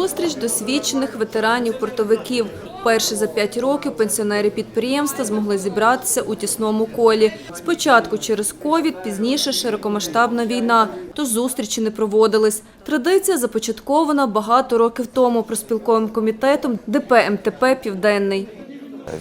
Зустріч досвідчених ветеранів-портовиків. Перші за п'ять років пенсіонери підприємства змогли зібратися у тісному колі. Спочатку через ковід, пізніше широкомасштабна війна, тож зустрічі не проводились. Традиція започаткована багато років тому проспілковим комітетом ДП МТП «Південний».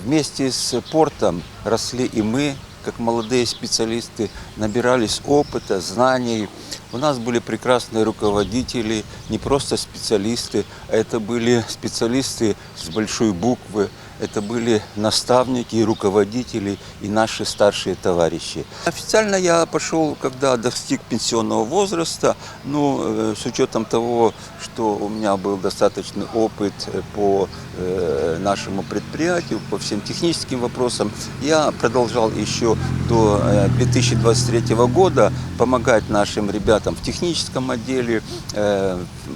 Вместе с портом росли и мы, как молодые специалисты, набирались опыта, знаний. У нас были прекрасные руководители, не просто специалисты, а это были специалисты с большой буквы, это были наставники и руководители и наши старшие товарищи. Официально я пошел, когда достиг пенсионного возраста, ну, э, с учетом того, что у меня был достаточный опыт э, по э, нашему предприятию, по всем техническим вопросам, я продолжал еще до э, 2023 года помогать нашим ребятам в техническом отделе,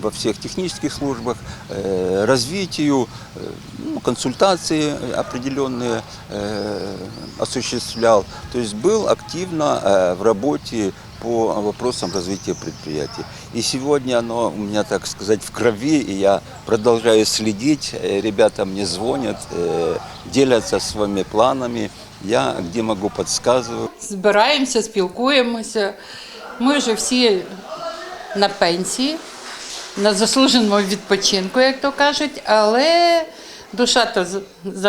во всех технических службах, развитию, э, ну, консультации определенные э, осуществлял. То есть был активно э, в работе по вопросам развития предприятий. И сегодня оно у меня, так сказать, в крови, и я продолжаю следить. Э, Ребята мне звонят, э, делятся своими планами. Я где могу подсказываю. збираємося, спілкуємося. Ми вже всі на пенсії, на заслуженому відпочинку, як то кажуть, але душа то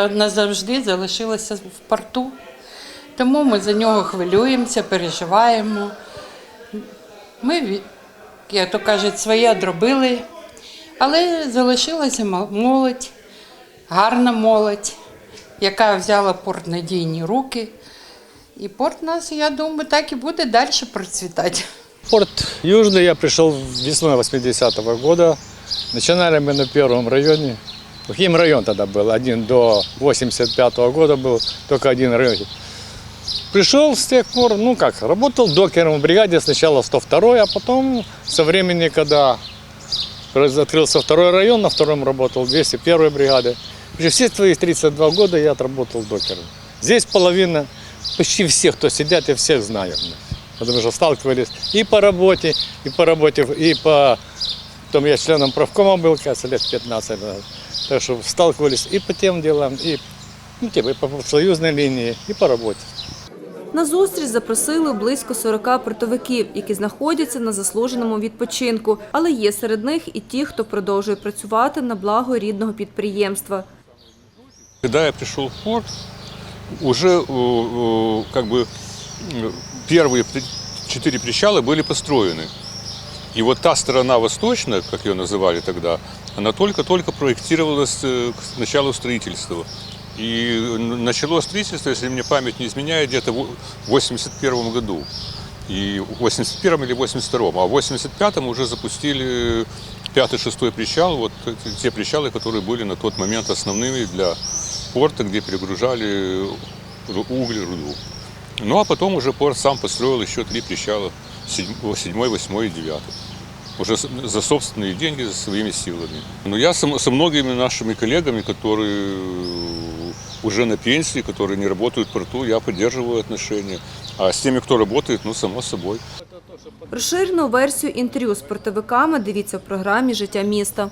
назавжди залишилася в порту. Тому ми за нього хвилюємося, переживаємо. Ми, як то кажуть, своє одробили, але залишилася молодь, гарна молодь, яка взяла порт надійні руки. І порт нас, я думаю, так і буде далі процвітати. Порт Южный я пришел весной 80-го года. Начинали мы на первом районе. Каким район тогда был? Один до 85-го года был, только один район. Пришел с тех пор, ну как, работал докером в бригаде сначала 102 а потом со времени, когда открылся второй район, на втором работал 201 бригады. Все твои 32 года я отработал докером. Здесь половина, почти все, кто сидят, я всех знаю. Потому что сталкивались и по работе, и по работе, и по... Потом я членом правкома был, кажется, лет 15 назад. Так что сталкивались и по тем делам, и, ну, типа, и по профсоюзной линии, и по работе. На зустріч запросили близько 40 портовиків, які знаходяться на заслуженому відпочинку. Але є серед них і ті, хто продовжує працювати на благо рідного підприємства. Когда я пришел в порт, уже э, э, как бы э, первые при- четыре причала были построены. И вот та сторона восточная, как ее называли тогда, она только-только проектировалась э, к началу строительства. И н- началось строительство, если мне память не изменяет, где-то в 81 году. И в 81 или 82 а в 85-м уже запустили пятый, шестой причал, вот те причалы, которые были на тот момент основными для порта, где перегружали ру- уголь, руду. Ну а потом уже порт сам построил еще три причала, седьмой, седьмой, восьмой и девятый. Уже с- за собственные деньги, за своими силами. Но я со, со многими нашими коллегами, которые уже на пенсии, которые не работают в порту, я поддерживаю отношения. А с теми, кто работает, ну, само собой. Розширену версію інтерв'ю з портовиками дивіться в програмі Життя міста.